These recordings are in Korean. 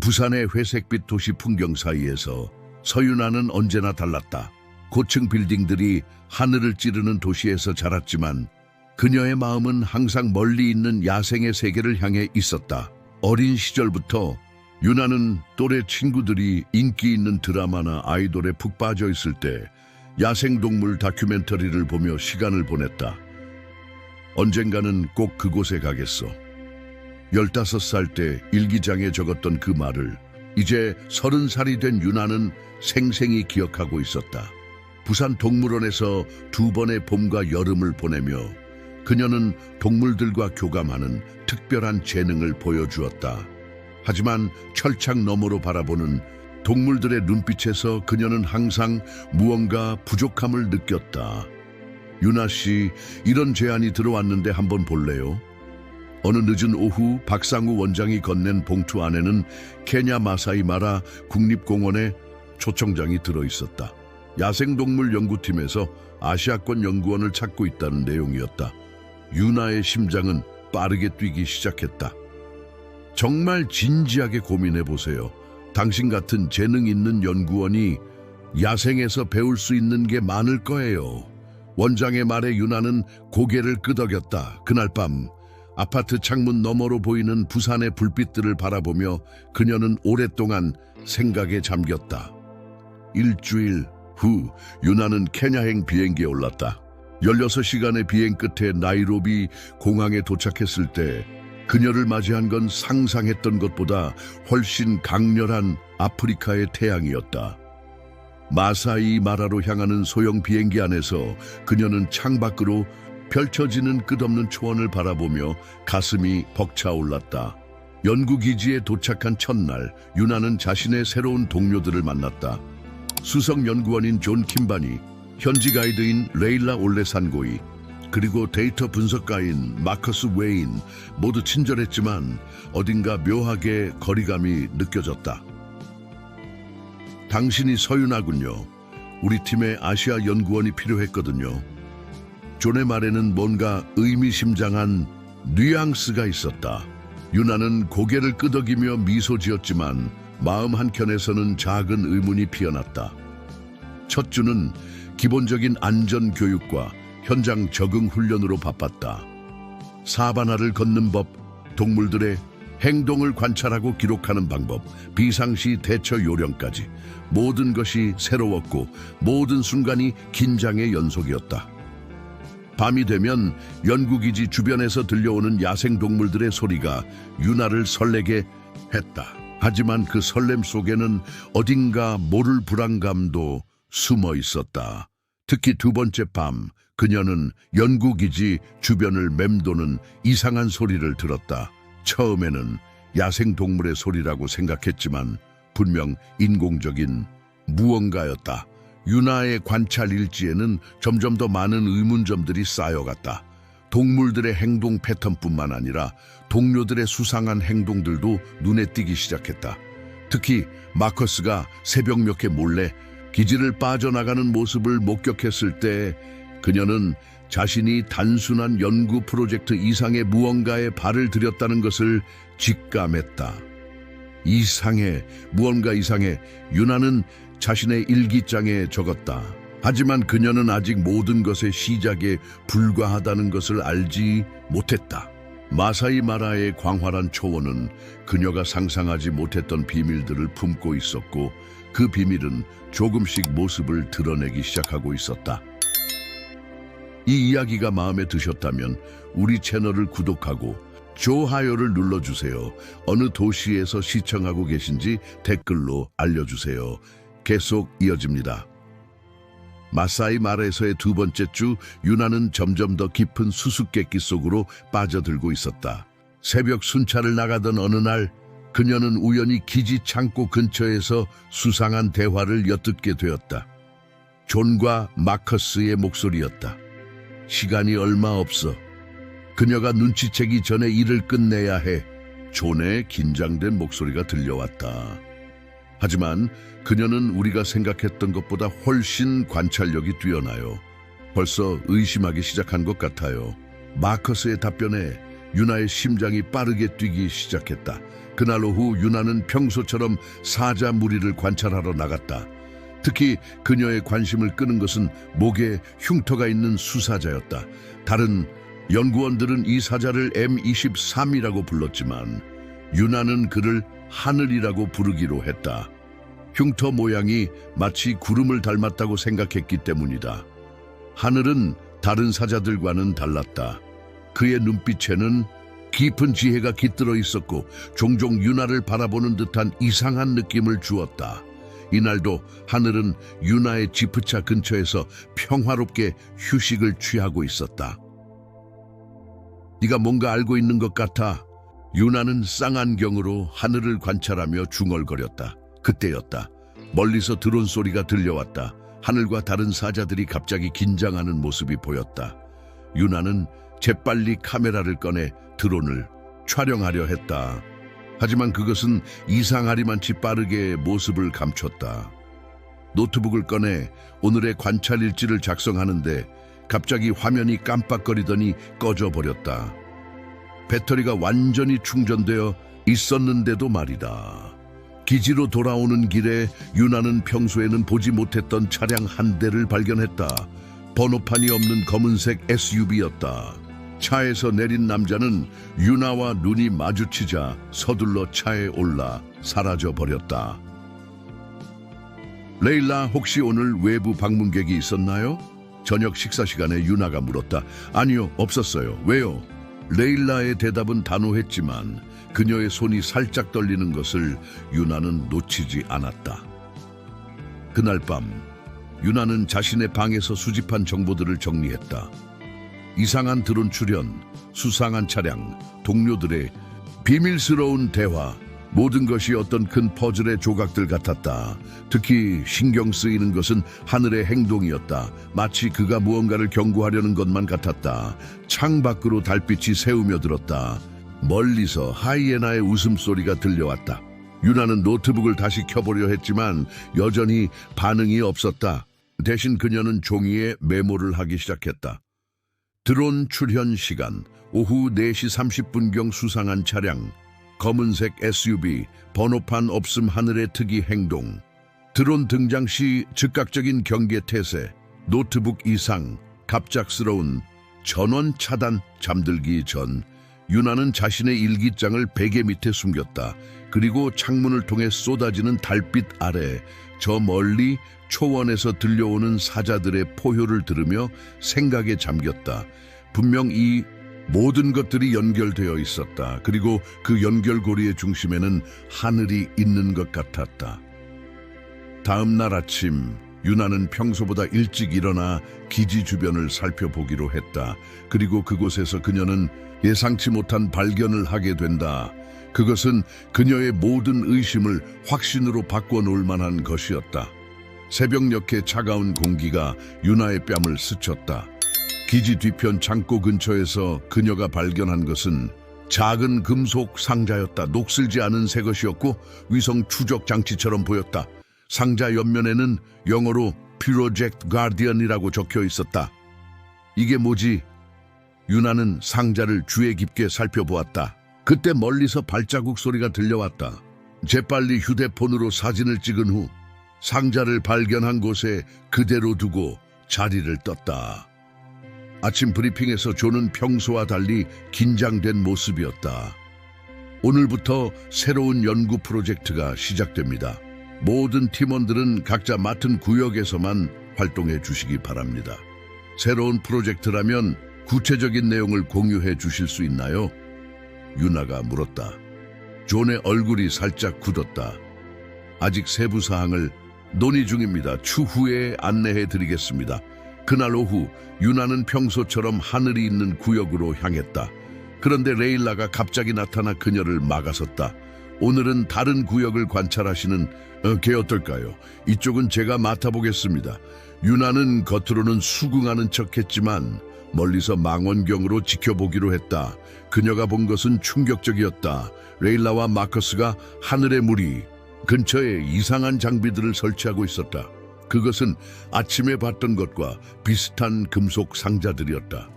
부산의 회색빛 도시 풍경 사이에서 서윤아는 언제나 달랐다. 고층 빌딩들이 하늘을 찌르는 도시에서 자랐지만 그녀의 마음은 항상 멀리 있는 야생의 세계를 향해 있었다. 어린 시절부터 유나는 또래 친구들이 인기 있는 드라마나 아이돌에 푹 빠져 있을 때 야생동물 다큐멘터리를 보며 시간을 보냈다. 언젠가는 꼭 그곳에 가겠어. 15살 때 일기장에 적었던 그 말을 이제 30살이 된 유나는 생생히 기억하고 있었다. 부산 동물원에서 두 번의 봄과 여름을 보내며 그녀는 동물들과 교감하는 특별한 재능을 보여주었다. 하지만 철창 너머로 바라보는 동물들의 눈빛에서 그녀는 항상 무언가 부족함을 느꼈다. 유나 씨, 이런 제안이 들어왔는데 한번 볼래요? 어느 늦은 오후 박상우 원장이 건넨 봉투 안에는 케냐 마사이 마라 국립공원의 초청장이 들어 있었다. 야생동물 연구팀에서 아시아권 연구원을 찾고 있다는 내용이었다. 유나의 심장은 빠르게 뛰기 시작했다. 정말 진지하게 고민해 보세요. 당신 같은 재능 있는 연구원이 야생에서 배울 수 있는 게 많을 거예요. 원장의 말에 유나는 고개를 끄덕였다. 그날 밤 아파트 창문 너머로 보이는 부산의 불빛들을 바라보며 그녀는 오랫동안 생각에 잠겼다. 일주일 후 유나는 케냐행 비행기에 올랐다. 16시간의 비행 끝에 나이로비 공항에 도착했을 때 그녀를 맞이한 건 상상했던 것보다 훨씬 강렬한 아프리카의 태양이었다. 마사이 마라로 향하는 소형 비행기 안에서 그녀는 창밖으로 펼쳐지는 끝없는 초원을 바라보며 가슴이 벅차올랐다. 연구기지에 도착한 첫날, 유나는 자신의 새로운 동료들을 만났다. 수석 연구원인 존 킴바니, 현지 가이드인 레일라 올레산고이, 그리고 데이터 분석가인 마커스 웨인 모두 친절했지만 어딘가 묘하게 거리감이 느껴졌다. 당신이 서윤아군요. 우리 팀에 아시아 연구원이 필요했거든요. 존의 말에는 뭔가 의미심장한 뉘앙스가 있었다. 유나는 고개를 끄덕이며 미소 지었지만 마음 한켠에서는 작은 의문이 피어났다. 첫 주는 기본적인 안전 교육과 현장 적응 훈련으로 바빴다. 사바나를 걷는 법, 동물들의 행동을 관찰하고 기록하는 방법, 비상시 대처 요령까지 모든 것이 새로웠고 모든 순간이 긴장의 연속이었다. 밤이 되면 연구기지 주변에서 들려오는 야생동물들의 소리가 유나를 설레게 했다. 하지만 그 설렘 속에는 어딘가 모를 불안감도 숨어 있었다. 특히 두 번째 밤, 그녀는 연구기지 주변을 맴도는 이상한 소리를 들었다. 처음에는 야생동물의 소리라고 생각했지만 분명 인공적인 무언가였다. 유나의 관찰 일지에는 점점 더 많은 의문점들이 쌓여갔다. 동물들의 행동 패턴뿐만 아니라 동료들의 수상한 행동들도 눈에 띄기 시작했다. 특히 마커스가 새벽 몇 개 몰래 기지를 빠져나가는 모습을 목격했을 때 그녀는 자신이 단순한 연구 프로젝트 이상의 무언가에 발을 들였다는 것을 직감했다. 이상해, 무언가 이상해, 유나는 자신의 일기장에 적었다. 하지만 그녀는 아직 모든 것의 시작에 불과하다는 것을 알지 못했다. 마사이 마라의 광활한 초원은 그녀가 상상하지 못했던 비밀들을 품고 있었고 그 비밀은 조금씩 모습을 드러내기 시작하고 있었다. 이 이야기가 마음에 드셨다면 우리 채널을 구독하고 좋아요를 눌러주세요. 어느 도시에서 시청하고 계신지 댓글로 알려주세요. 계속 이어집니다. 마사이 마라에서의 두 번째 주 유나는 점점 더 깊은 수수께끼 속으로 빠져들고 있었다. 새벽 순찰을 나가던 어느 날 그녀는 우연히 기지 창고 근처에서 수상한 대화를 엿듣게 되었다. 존과 마커스의 목소리였다. 시간이 얼마 없어. 그녀가 눈치채기 전에 일을 끝내야 해. 존의 긴장된 목소리가 들려왔다. 하지만 그녀는 우리가 생각했던 것보다 훨씬 관찰력이 뛰어나요. 벌써 의심하기 시작한 것 같아요. 마커스의 답변에 유나의 심장이 빠르게 뛰기 시작했다. 그날 오후 유나는 평소처럼 사자 무리를 관찰하러 나갔다. 특히 그녀의 관심을 끄는 것은 목에 흉터가 있는 수사자였다. 다른 연구원들은 이 사자를 M23이라고 불렀지만 유나는 그를 하늘이라고 부르기로 했다. 흉터 모양이 마치 구름을 닮았다고 생각했기 때문이다. 하늘은 다른 사자들과는 달랐다. 그의 눈빛에는 깊은 지혜가 깃들어 있었고 종종 유나를 바라보는 듯한 이상한 느낌을 주었다. 이날도 하늘은 유나의 지프차 근처에서 평화롭게 휴식을 취하고 있었다. 네가 뭔가 알고 있는 것 같아. 유나는 쌍안경으로 하늘을 관찰하며 중얼거렸다. 그때였다. 멀리서 드론 소리가 들려왔다. 하늘과 다른 사자들이 갑자기 긴장하는 모습이 보였다. 유나는 재빨리 카메라를 꺼내 드론을 촬영하려 했다. 하지만 그것은 이상하리만치 빠르게 모습을 감췄다. 노트북을 꺼내 오늘의 관찰 일지를 작성하는데 갑자기 화면이 깜빡거리더니 꺼져버렸다. 배터리가 완전히 충전되어 있었는데도 말이다. 기지로 돌아오는 길에 유나는 평소에는 보지 못했던 차량 한 대를 발견했다. 번호판이 없는 검은색 SUV였다. 차에서 내린 남자는 유나와 눈이 마주치자 서둘러 차에 올라 사라져 버렸다. 레일라 혹시 오늘 외부 방문객이 있었나요? 저녁 식사 시간에 유나가 물었다. 아니요, 없었어요. 왜요? 레일라의 대답은 단호했지만 그녀의 손이 살짝 떨리는 것을 유나는 놓치지 않았다. 그날 밤 유나는 자신의 방에서 수집한 정보들을 정리했다. 이상한 드론 출현, 수상한 차량, 동료들의 비밀스러운 대화, 모든 것이 어떤 큰 퍼즐의 조각들 같았다. 특히 신경 쓰이는 것은 하늘의 행동이었다. 마치 그가 무언가를 경고하려는 것만 같았다. 창 밖으로 달빛이 새우며 들었다. 멀리서 하이에나의 웃음소리가 들려왔다. 유나는 노트북을 다시 켜보려 했지만 여전히 반응이 없었다. 대신 그녀는 종이에 메모를 하기 시작했다. 드론 출현 시간 오후 4시 30분경 수상한 차량 검은색 SUV 번호판 없음 하늘의 특이 행동 드론 등장 시 즉각적인 경계 태세 노트북 이상 갑작스러운 전원 차단 잠들기 전 유나는 자신의 일기장을 베개 밑에 숨겼다. 그리고 창문을 통해 쏟아지는 달빛 아래 저 멀리 초원에서 들려오는 사자들의 포효를 들으며 생각에 잠겼다. 분명 이 모든 것들이 연결되어 있었다. 그리고 그 연결고리의 중심에는 하늘이 있는 것 같았다. 다음 날 아침 유나는 평소보다 일찍 일어나 기지 주변을 살펴보기로 했다. 그리고 그곳에서 그녀는 예상치 못한 발견을 하게 된다. 그것은 그녀의 모든 의심을 확신으로 바꿔놓을 만한 것이었다. 새벽녘의 차가운 공기가 유나의 뺨을 스쳤다. 기지 뒤편 창고 근처에서 그녀가 발견한 것은 작은 금속 상자였다. 녹슬지 않은 새 것이었고 위성 추적 장치처럼 보였다. 상자 옆면에는 영어로 Project Guardian이라고 적혀 있었다. 이게 뭐지? 유나는 상자를 주의 깊게 살펴보았다. 그때 멀리서 발자국 소리가 들려왔다. 재빨리 휴대폰으로 사진을 찍은 후 상자를 발견한 곳에 그대로 두고 자리를 떴다. 아침 브리핑에서 조는 평소와 달리 긴장된 모습이었다. 오늘부터 새로운 연구 프로젝트가 시작됩니다. 모든 팀원들은 각자 맡은 구역에서만 활동해 주시기 바랍니다. 새로운 프로젝트라면 구체적인 내용을 공유해 주실 수 있나요? 유나가 물었다. 존의 얼굴이 살짝 굳었다. 아직 세부 사항을 논의 중입니다. 추후에 안내해 드리겠습니다. 그날 오후 유나는 평소처럼 하늘이 있는 구역으로 향했다. 그런데 레일라가 갑자기 나타나 그녀를 막아섰다. 오늘은 다른 구역을 관찰하시는 어, 게 어떨까요? 이쪽은 제가 맡아보겠습니다. 유나는 겉으로는 수긍하는 척했지만 멀리서 망원경으로 지켜보기로 했다. 그녀가 본 것은 충격적이었다. 레일라와 마커스가 하늘의 무리 근처에 이상한 장비들을 설치하고 있었다. 그것은 아침에 봤던 것과 비슷한 금속 상자들이었다.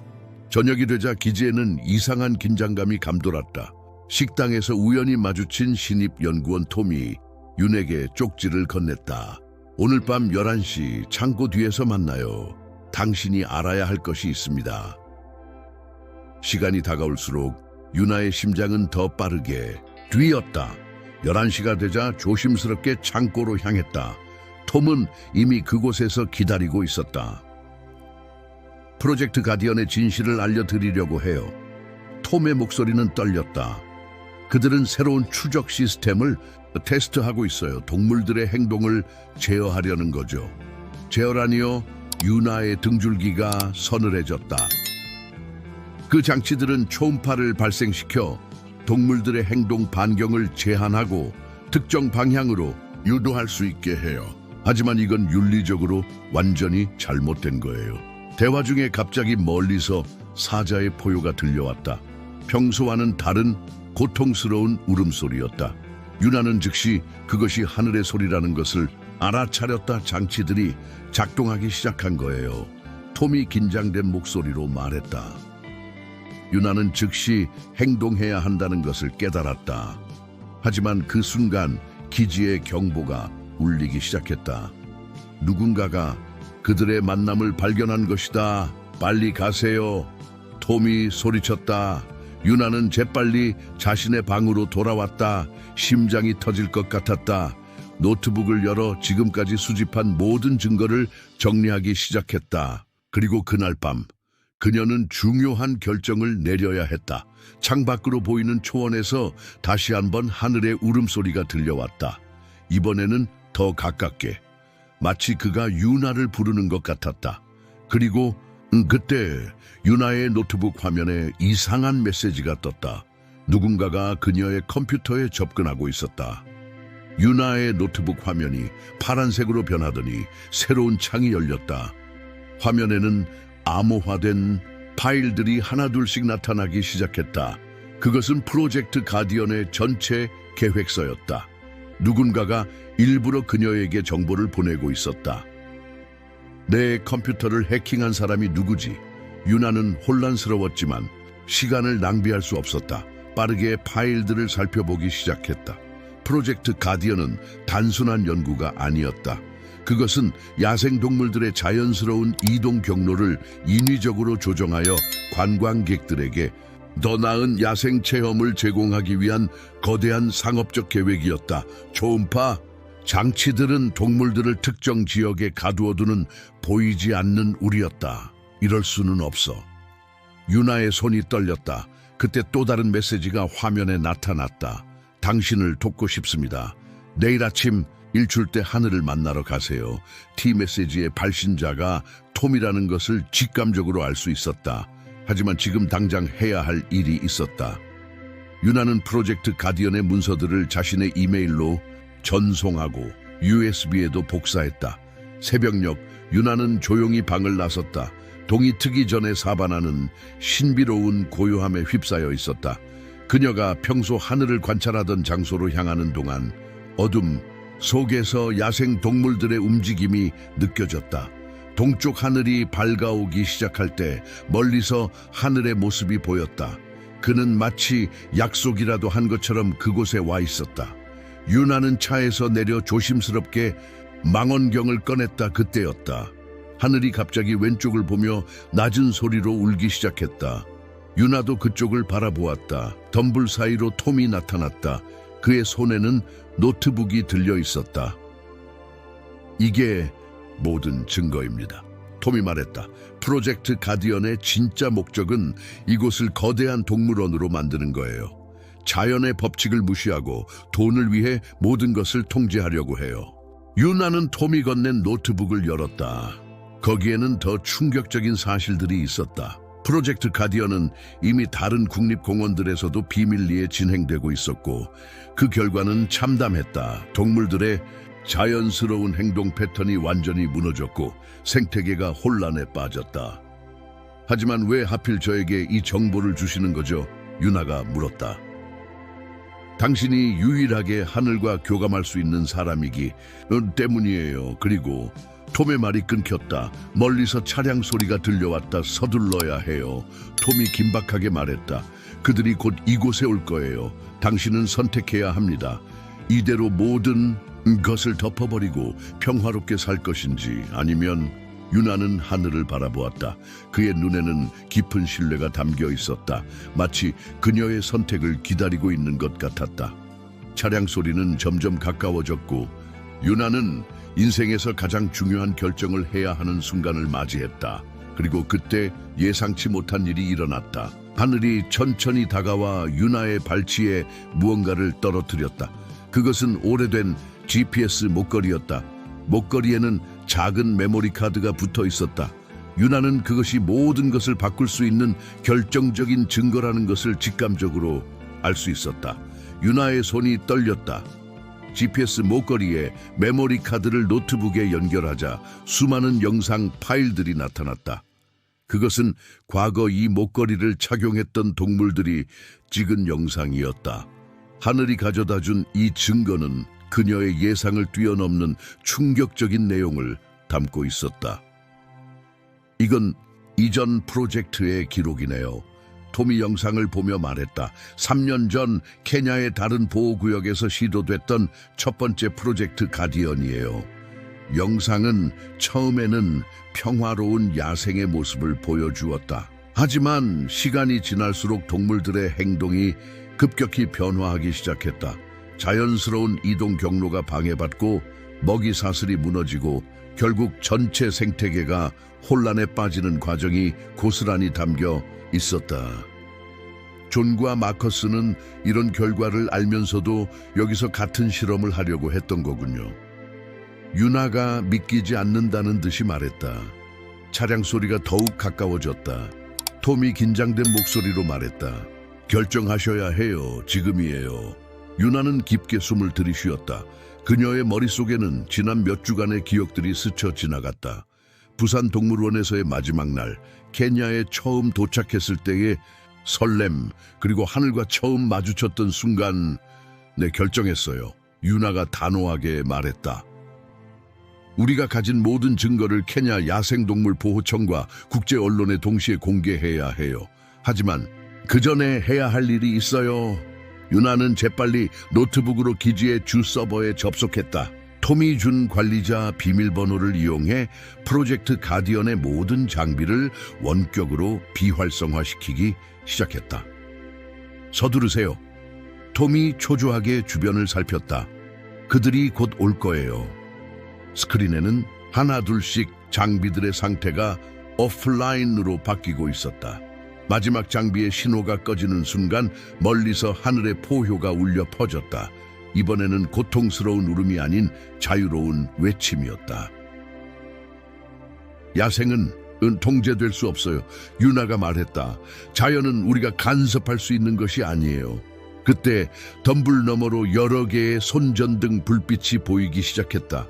저녁이 되자 기지에는 이상한 긴장감이 감돌았다. 식당에서 우연히 마주친 신입 연구원 톰이 윤에게 쪽지를 건넸다. 오늘 밤 11시 창고 뒤에서 만나요. 당신이 알아야 할 것이 있습니다. 시간이 다가올수록 유나의 심장은 더 빠르게 뛰었다. 11시가 되자 조심스럽게 창고로 향했다. 톰은 이미 그곳에서 기다리고 있었다. 프로젝트 가디언의 진실을 알려드리려고 해요. 톰의 목소리는 떨렸다. 그들은 새로운 추적 시스템을 테스트하고 있어요. 동물들의 행동을 제어하려는 거죠. 제어라니요, 유나의 등줄기가 서늘해졌다. 그 장치들은 초음파를 발생시켜 동물들의 행동 반경을 제한하고 특정 방향으로 유도할 수 있게 해요. 하지만 이건 윤리적으로 완전히 잘못된 거예요. 대화 중에 갑자기 멀리서 사자의 포효가 들려왔다. 평소와는 다른 고통스러운 울음소리였다. 유나는 즉시 그것이 하늘의 소리라는 것을 알아차렸다 장치들이 작동하기 시작한 거예요. 톰이 긴장된 목소리로 말했다. 유나는 즉시 행동해야 한다는 것을 깨달았다. 하지만 그 순간 기지의 경보가 울리기 시작했다. 누군가가 그들의 만남을 발견한 것이다. 빨리 가세요. 톰이 소리쳤다. 유나는 재빨리 자신의 방으로 돌아왔다. 심장이 터질 것 같았다. 노트북을 열어 지금까지 수집한 모든 증거를 정리하기 시작했다. 그리고 그날 밤 그녀는 중요한 결정을 내려야 했다. 창밖으로 보이는 초원에서 다시 한번 하늘의 울음소리가 들려왔다. 이번에는 더 가깝게. 마치 그가 유나를 부르는 것 같았다. 그리고 음, 그때 유나의 노트북 화면에 이상한 메시지가 떴다. 누군가가 그녀의 컴퓨터에 접근하고 있었다. 유나의 노트북 화면이 파란색으로 변하더니 새로운 창이 열렸다. 화면에는 암호화된 파일들이 하나둘씩 나타나기 시작했다. 그것은 프로젝트 가디언의 전체 계획서였다. 누군가가 일부러 그녀에게 정보를 보내고 있었다. 내 컴퓨터를 해킹한 사람이 누구지? 유나는 혼란스러웠지만 시간을 낭비할 수 없었다. 빠르게 파일들을 살펴보기 시작했다. 프로젝트 가디언은 단순한 연구가 아니었다. 그것은 야생동물들의 자연스러운 이동 경로를 인위적으로 조정하여 관광객들에게 더 나은 야생 체험을 제공하기 위한 거대한 상업적 계획이었다. 초음파 장치들은 동물들을 특정 지역에 가두어두는 보이지 않는 우리였다. 이럴 수는 없어. 유나의 손이 떨렸다. 그때 또 다른 메시지가 화면에 나타났다. 당신을 돕고 싶습니다. 내일 아침 일출 때 하늘을 만나러 가세요. T 메시지의 발신자가 톰이라는 것을 직감적으로 알 수 있었다. 하지만 지금 당장 해야 할 일이 있었다. 유나는 프로젝트 가디언의 문서들을 자신의 이메일로 전송하고 USB에도 복사했다. 새벽녘 유나는 조용히 방을 나섰다. 동이 트기 전에 사바나는 신비로운 고요함에 휩싸여 있었다. 그녀가 평소 하늘을 관찰하던 장소로 향하는 동안 어둠 속에서 야생 동물들의 움직임이 느껴졌다. 동쪽 하늘이 밝아오기 시작할 때 멀리서 하늘의 모습이 보였다. 그는 마치 약속이라도 한 것처럼 그곳에 와 있었다. 유나는 차에서 내려 조심스럽게 망원경을 꺼냈다 그때였다. 하늘이 갑자기 왼쪽을 보며 낮은 소리로 울기 시작했다. 유나도 그쪽을 바라보았다. 덤불 사이로 톰이 나타났다. 그의 손에는 노트북이 들려 있었다. 이게 모든 증거입니다. 톰이 말했다. 프로젝트 가디언의 진짜 목적은 이곳을 거대한 동물원으로 만드는 거예요. 자연의 법칙을 무시하고 돈을 위해 모든 것을 통제하려고 해요. 유나는 톰이 건넨 노트북을 열었다. 거기에는 더 충격적인 사실들이 있었다. 프로젝트 가디언은 이미 다른 국립공원들에서도 비밀리에 진행되고 있었고 그 결과는 참담했다. 동물들의 자연스러운 행동 패턴이 완전히 무너졌고 생태계가 혼란에 빠졌다. 하지만 왜 하필 저에게 이 정보를 주시는 거죠? 유나가 물었다. 당신이 유일하게 하늘과 교감할 수 있는 사람이기 때문이에요. 그리고 톰의 말이 끊겼다. 멀리서 차량 소리가 들려왔다. 서둘러야 해요. 톰이 긴박하게 말했다. 그들이 곧 이곳에 올 거예요. 당신은 선택해야 합니다. 이대로 모든 것을 덮어버리고 평화롭게 살 것인지 아니면 유나는 하늘을 바라보았다. 그의 눈에는 깊은 신뢰가 담겨 있었다. 마치 그녀의 선택을 기다리고 있는 것 같았다. 차량 소리는 점점 가까워졌고 유나는 인생에서 가장 중요한 결정을 해야 하는 순간을 맞이했다. 그리고 그때 예상치 못한 일이 일어났다. 하늘이 천천히 다가와 유나의 발치에 무언가를 떨어뜨렸다. 그것은 오래된 GPS 목걸이였다. 목걸이에는 작은 메모리 카드가 붙어 있었다. 유나는 그것이 모든 것을 바꿀 수 있는 결정적인 증거라는 것을 직감적으로 알 수 있었다. 유나의 손이 떨렸다. GPS 목걸이에 메모리 카드를 노트북에 연결하자 수많은 영상 파일들이 나타났다. 그것은 과거 이 목걸이를 착용했던 동물들이 찍은 영상이었다. 하늘이 가져다 준 이 증거는 그녀의 예상을 뛰어넘는 충격적인 내용을 담고 있었다. 이건 이전 프로젝트의 기록이네요. 톰이 영상을 보며 말했다. 3년 전 케냐의 다른 보호구역에서 시도됐던 첫 번째 프로젝트 가디언이에요. 영상은 처음에는 평화로운 야생의 모습을 보여주었다. 하지만 시간이 지날수록 동물들의 행동이 급격히 변화하기 시작했다. 자연스러운 이동 경로가 방해받고 먹이 사슬이 무너지고 결국 전체 생태계가 혼란에 빠지는 과정이 고스란히 담겨 있었다. 존과 마커스는 이런 결과를 알면서도 여기서 같은 실험을 하려고 했던 거군요. 유나가 믿기지 않는다는 듯이 말했다. 차량 소리가 더욱 가까워졌다. 톰이 긴장된 목소리로 말했다. 결정하셔야 해요. 지금이에요. 유나는 깊게 숨을 들이쉬었다. 그녀의 머릿속에는 지난 몇 주간의 기억들이 스쳐 지나갔다. 부산 동물원에서의 마지막 날, 케냐에 처음 도착했을 때의 설렘, 그리고 하늘과 처음 마주쳤던 순간, 내 결정했어요. 유나가 단호하게 말했다. 우리가 가진 모든 증거를 케냐 야생동물 보호청과 국제 언론에 동시에 공개해야 해요. 하지만 그 전에 해야 할 일이 있어요. 유나는 재빨리 노트북으로 기지의 주 서버에 접속했다. 톰이 준 관리자 비밀번호를 이용해 프로젝트 가디언의 모든 장비를 원격으로 비활성화시키기 시작했다. 서두르세요. 톰이 초조하게 주변을 살폈다. 그들이 곧 올 거예요. 스크린에는 하나둘씩 장비들의 상태가 오프라인으로 바뀌고 있었다. 마지막 장비의 신호가 꺼지는 순간 멀리서 하늘의 포효가 울려 퍼졌다. 이번에는 고통스러운 울음이 아닌 자유로운 외침이었다. 야생은 은 통제될 수 없어요. 유나가 말했다. 자연은 우리가 간섭할 수 있는 것이 아니에요. 그때 덤불 너머로 여러 개의 손전등 불빛이 보이기 시작했다.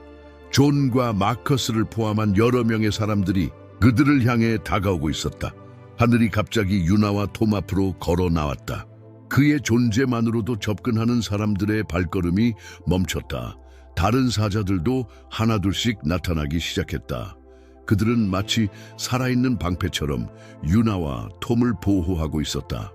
존과 마커스를 포함한 여러 명의 사람들이 그들을 향해 다가오고 있었다. 하늘이 갑자기 유나와 톰 앞으로 걸어 나왔다. 그의 존재만으로도 접근하는 사람들의 발걸음이 멈췄다. 다른 사자들도 하나둘씩 나타나기 시작했다. 그들은 마치 살아있는 방패처럼 유나와 톰을 보호하고 있었다.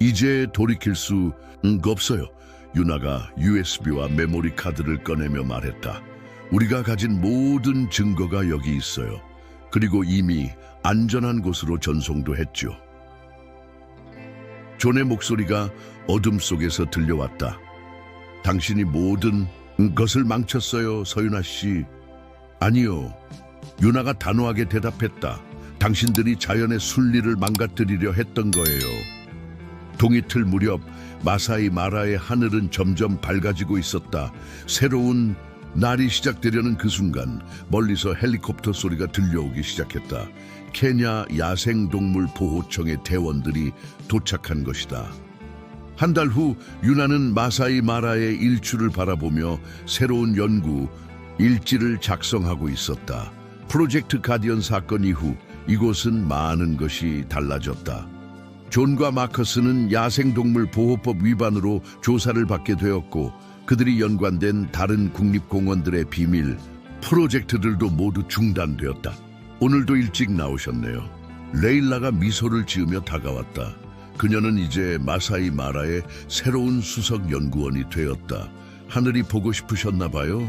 이제 돌이킬 수 음, 없어요. 유나가 USB와 메모리 카드를 꺼내며 말했다. 우리가 가진 모든 증거가 여기 있어요. 그리고 이미 안전한 곳으로 전송도 했죠. 존의 목소리가 어둠 속에서 들려왔다. 당신이 모든 것을 망쳤어요, 서윤아 씨. 아니요. 유나가 단호하게 대답했다. 당신들이 자연의 순리를 망가뜨리려 했던 거예요. 동이틀 무렵 마사이 마라의 하늘은 점점 밝아지고 있었다. 새로운 날이 시작되려는 그 순간 멀리서 헬리콥터 소리가 들려오기 시작했다. 케냐 야생동물 보호청의 대원들이 도착한 것이다. 한 달 후 유나는 마사이 마라의 일출을 바라보며 새로운 연구 일지를 작성하고 있었다. 프로젝트 가디언 사건 이후 이곳은 많은 것이 달라졌다. 존과 마커스는 야생동물 보호법 위반으로 조사를 받게 되었고 그들이 연관된 다른 국립공원들의 비밀 프로젝트들도 모두 중단되었다. 오늘도 일찍 나오셨네요. 레일라가 미소를 지으며 다가왔다. 그녀는 이제 마사이 마라의 새로운 수석 연구원이 되었다. 하늘이 보고 싶으셨나 봐요.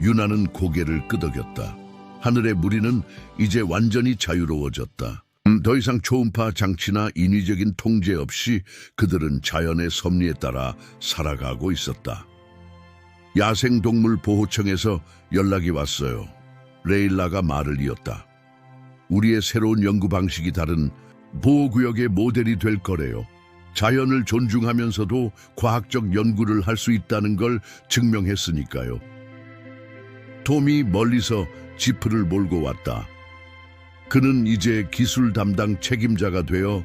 유나는 고개를 끄덕였다. 하늘의 무리는 이제 완전히 자유로워졌다. 음, 더 이상 초음파 장치나 인위적인 통제 없이 그들은 자연의 섭리에 따라 살아가고 있었다. 야생동물 보호청에서 연락이 왔어요. 레일라가 말을 이었다. 우리의 새로운 연구 방식이 다른 보호구역의 모델이 될 거래요. 자연을 존중하면서도 과학적 연구를 할 수 있다는 걸 증명했으니까요. 톰이 멀리서 지프를 몰고 왔다. 그는 이제 기술 담당 책임자가 되어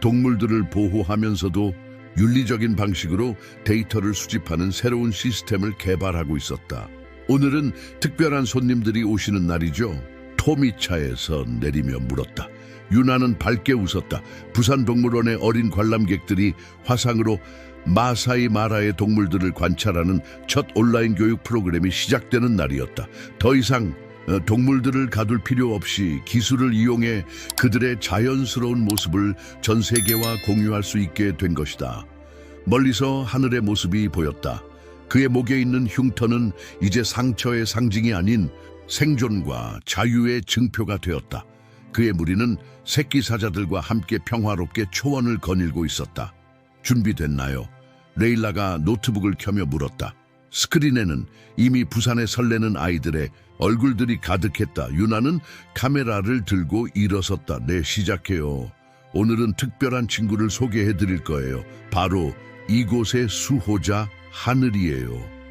동물들을 보호하면서도 윤리적인 방식으로 데이터를 수집하는 새로운 시스템을 개발하고 있었다. 오늘은 특별한 손님들이 오시는 날이죠. 톰이 차에서 내리며 물었다. 유나는 밝게 웃었다. 부산동물원의 어린 관람객들이 화상으로 마사이 마라의 동물들을 관찰하는 첫 온라인 교육 프로그램이 시작되는 날이었다. 더 이상 어, 동물들을 가둘 필요 없이 기술을 이용해 그들의 자연스러운 모습을 전 세계와 공유할 수 있게 된 것이다. 멀리서 하늘의 모습이 보였다. 그의 목에 있는 흉터는 이제 상처의 상징이 아닌 생존과 자유의 증표가 되었다. 그의 무리는 새끼 사자들과 함께 평화롭게 초원을 거닐고 있었다. 준비됐나요? 레일라가 노트북을 켜며 물었다. 스크린에는 이미 부산에 설레는 아이들의 얼굴들이 가득했다. 유나는 카메라를 들고 일어섰다. 네, 시작해요. 오늘은 특별한 친구를 소개해 드릴 거예요. 바로 이곳의 수호자 하늘이에요.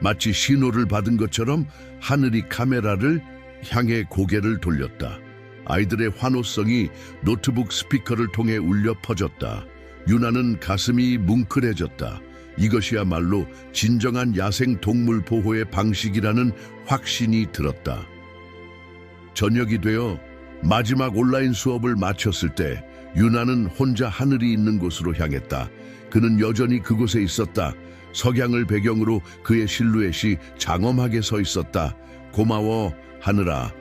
마치 신호를 받은 것처럼 하늘이 카메라를 향해 고개를 돌렸다. 아이들의 환호성이 노트북 스피커를 통해 울려 퍼졌다. 유나는 가슴이 뭉클해졌다. 이것이야말로 진정한 야생 동물 보호의 방식이라는 확신이 들었다. 저녁이 되어 마지막 온라인 수업을 마쳤을 때 유나는 혼자 하늘이 있는 곳으로 향했다. 그는 여전히 그곳에 있었다. 석양을 배경으로 그의 실루엣이 장엄하게 서 있었다. 고마워 하늘아.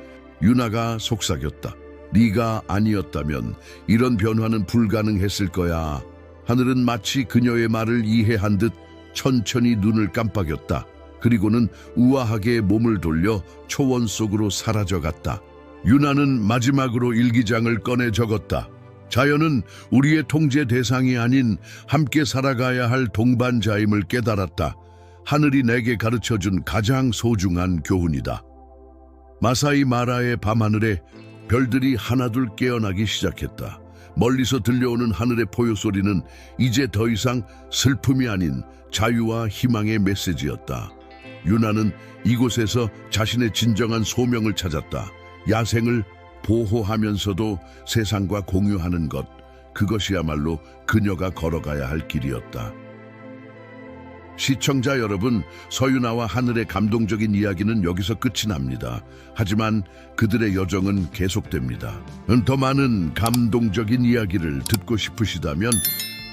유나가 속삭였다. 네가 아니었다면 이런 변화는 불가능했을 거야. 하늘은 마치 그녀의 말을 이해한 듯 천천히 눈을 깜빡였다. 그리고는 우아하게 몸을 돌려 초원 속으로 사라져갔다. 유나는 마지막으로 일기장을 꺼내 적었다. 자연은 우리의 통제 대상이 아닌 함께 살아가야 할 동반자임을 깨달았다. 하늘이 내게 가르쳐준 가장 소중한 교훈이다. 마사이 마라의 밤하늘에 별들이 하나둘 깨어나기 시작했다. 멀리서 들려오는 하늘의 포효 소리는 이제 더 이상 슬픔이 아닌 자유와 희망의 메시지였다. 유나는 이곳에서 자신의 진정한 소명을 찾았다. 야생을 보호하면서도 세상과 공유하는 것, 그것이야말로 그녀가 걸어가야 할 길이었다. 시청자 여러분, 서유나와 하늘의 감동적인 이야기는 여기서 끝이 납니다. 하지만 그들의 여정은 계속됩니다. 더 많은 감동적인 이야기를 듣고 싶으시다면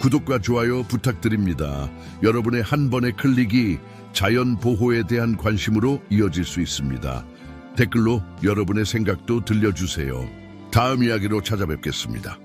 구독과 좋아요 부탁드립니다. 여러분의 한 번의 클릭이 자연 보호에 대한 관심으로 이어질 수 있습니다. 댓글로 여러분의 생각도 들려주세요. 다음 이야기로 찾아뵙겠습니다.